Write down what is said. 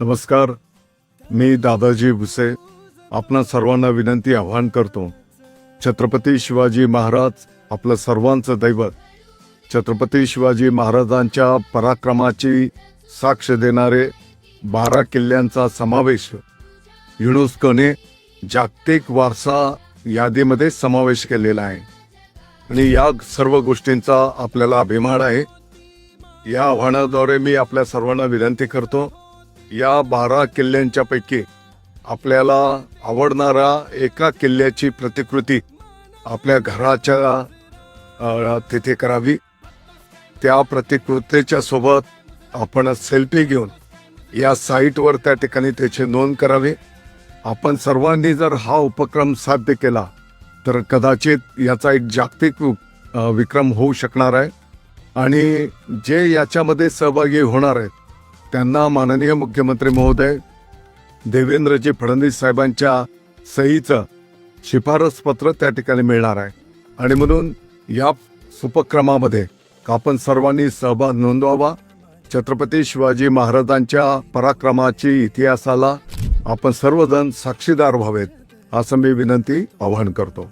नमस्कार. मी दादाजी भुसे. आपणा सर्वांना विनंती आवाहन करतो. छत्रपती शिवाजी महाराज आपलं सर्वांचं दैवत. छत्रपती शिवाजी महाराजांच्या पराक्रमाची साक्ष देणारे बारा किल्ल्यांचा समावेश. युनेस्कोने जागतिक वारसा यादीमध्ये समावेश केलेला आहे. आणि या सर्व गोष्टींचा आपल्याला अभिमान आहे. या आव्हानाद्वारे मी आपल्या सर्वांना विनंती करतो. या बारा किल्ल्यांच्या पैकी आपल्याला आवडणारा एका किल्ल्याची प्रतिकृती आपल्या घराच्या तिथे करावी. त्या प्रतिकृतीच्या सोबत आपण सेल्फी घेऊन या साईटवर त्या ठिकाणी त्याची नोंद करावी. आपण सर्वांनी जर हा उपक्रम साध्य केला तर कदाचित याचा एक जागतिक विक्रम होऊ शकणार आहे. आणि जे याच्यामध्ये सहभागी होणार आहेत त्यांना माननीय मुख्यमंत्री महोदय देवेंद्रजी फडणवीस साहेबांच्या सहीचं शिफारस पत्र त्या ठिकाणी मिळणार आहे. आणि म्हणून या उपक्रमामध्ये आपण सर्वांनी सहभाग नोंदवावा. छत्रपती शिवाजी महाराजांच्या पराक्रमाची इतिहासाला आपण सर्वजण साक्षीदार व्हावेत असं मी विनंती आवाहन करतो.